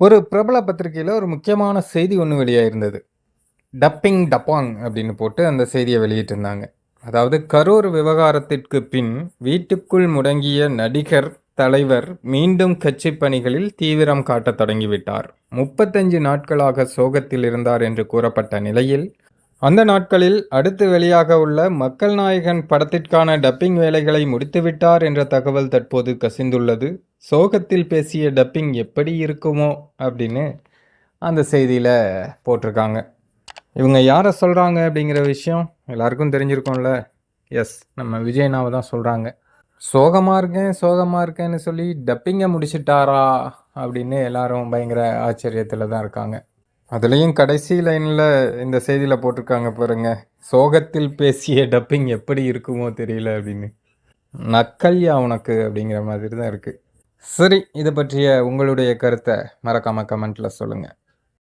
ஒரு பிரபல பத்திரிகையில் ஒரு முக்கியமான செய்தி ஒன்று வெளியாயிருந்தது. டப்பிங் டப்பாங் அப்படின்னு போட்டு அந்த செய்தியை வெளியிட்டிருந்தாங்க. அதாவது கரூர் விவகாரத்திற்கு பின் வீட்டுக்குள் முடங்கிய நடிகர் தலைவர் மீண்டும் கட்சி பணிகளில் தீவிரம் காட்டத் தொடங்கிவிட்டார். முப்பத்தஞ்சு நாட்களாக சோகத்தில் இருந்தார் என்று கூறப்பட்ட நிலையில் அந்த நாட்களில் அடுத்து வெளியாக உள்ள மக்கள் நாயகன் படத்திற்கான டப்பிங் வேலைகளை முடித்துவிட்டார் என்ற தகவல் தற்போது கசிந்துள்ளது. சோகத்தில் பேசிய டப்பிங் எப்படி இருக்குமோ அப்படின்னு அந்த செய்தியில் போட்டிருக்காங்க. இவங்க யாரை சொல்கிறாங்க அப்படிங்கிற விஷயம் எல்லாருக்கும் தெரிஞ்சிருக்கோம்ல. எஸ் நம்ம விஜயனாவை தான் சொல்கிறாங்க சோகமாக இருக்கேன் சோகமாக இருக்கேன்னு சொல்லி டப்பிங்கை முடிச்சிட்டாரா அப்படின்னு எல்லாரும் பயங்கர ஆச்சரியத்தில் தான் இருக்காங்க. அதுலேயும் கடைசி லைனில் இந்த செய்தியில் போட்டிருக்காங்க பாருங்க. சோகத்தில் பேசிய டப்பிங் எப்படி இருக்குமோ தெரியல அப்படின்னு. நக்கல்யா உனக்கு அப்படிங்கிற மாதிரி தான் இருக்குது சரி இதை பற்றிய உங்களுடைய கருத்தை மறக்காமல் கமெண்ட்டில் சொல்லுங்கள்